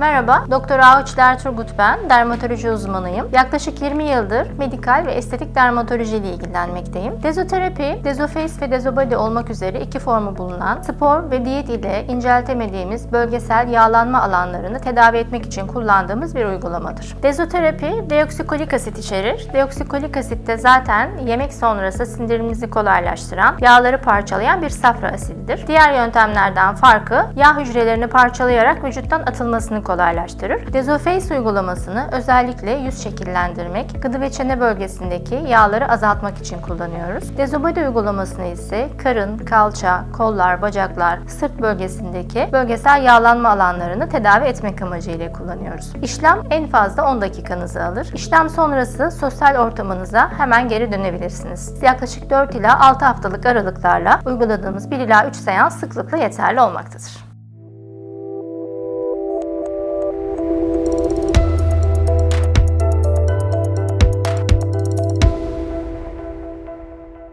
Merhaba, Doktor Ağuç Derturgut ben, dermatoloji uzmanıyım. Yaklaşık 20 yıldır medikal ve estetik dermatoloji ile ilgilenmekteyim. Dezoterapi, dezoface ve dezobody olmak üzere iki formu bulunan spor ve diyet ile inceltemediğimiz bölgesel yağlanma alanlarını tedavi etmek için kullandığımız bir uygulamadır. Dezoterapi, deoksikolik asit içerir. Deoksikolik asit de zaten yemek sonrası sindirimimizi kolaylaştıran, yağları parçalayan bir safra asididir. Diğer yöntemlerden farkı, yağ hücrelerini parçalayarak vücuttan atılmasını kolaylaştırır. Dezoface uygulamasını özellikle yüz şekillendirmek, gıdı ve çene bölgesindeki yağları azaltmak için kullanıyoruz. Dezobody uygulamasını ise karın, kalça, kollar, bacaklar, sırt bölgesindeki bölgesel yağlanma alanlarını tedavi etmek amacıyla kullanıyoruz. İşlem en fazla 10 dakikanızı alır. İşlem sonrası sosyal ortamınıza hemen geri dönebilirsiniz. Yaklaşık 4 ila 6 haftalık aralıklarla uyguladığımız 1 ila 3 seans sıklıkla yeterli olmaktadır.